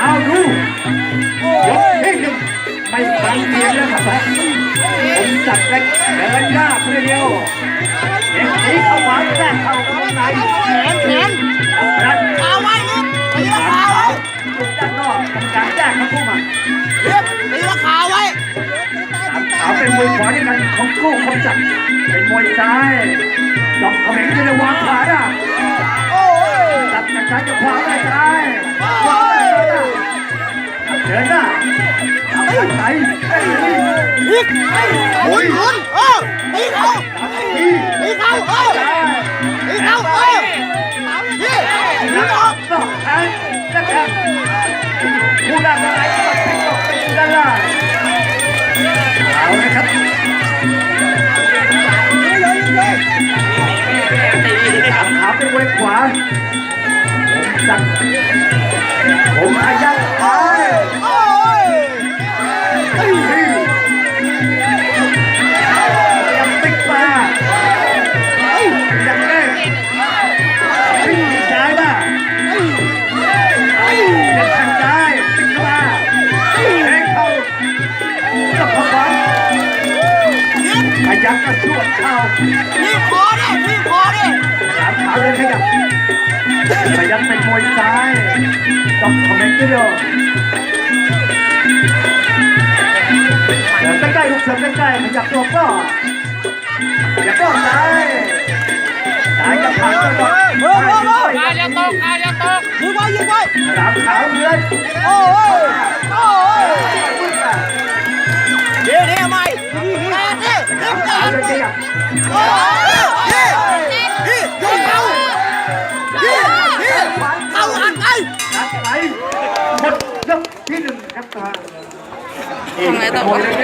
เอาดูยกที่หนึ่งไม่ฟังเสียงแล้วครับผมจัดเล็กเดินหน้าเพื่อเดียวเด็กนี้เข้ามาแทรกเข้าข้างในแขนแขนรัดขาไว้นิดตีละขาไว้ลูกด้านนอกกรรมการแยกครับผู้มาเรียบตีละขาไว้สามขาวเป็นมวยขวาด้วยกันของคู่ของจัดเป็นมวยซ้ายดอกเขม็งจะได้วางขวาได้ อีกหมุนหมุนเออตีเขานี่ตีเขาเออตีเขาเออนี่หมุนออกนอกแทงนะครับผู้ด้านไหนก็พลิกออกไปด้านล่างเอาละครับสามขาเป็นมวยขวาจัด ยับกระสวดเข้าพี่คอดิพี่คอดิสามขาเลยขยับขยับเป็นมวยซ้ายต้องคอมเมนต์ด้วยเดี๋ยวใกล้ๆลูกเสือใกล้ๆขยับตัวก็ขยับก็ซ้ายซ้ายจะผ่านตลอดเออเออเอออาอย่าตกอาอย่าตกยิงไว้ยิงไว้สามขาวเรือนโอ้ยโหมดยกที่หนึ่งครับทาทำไงต่อวะ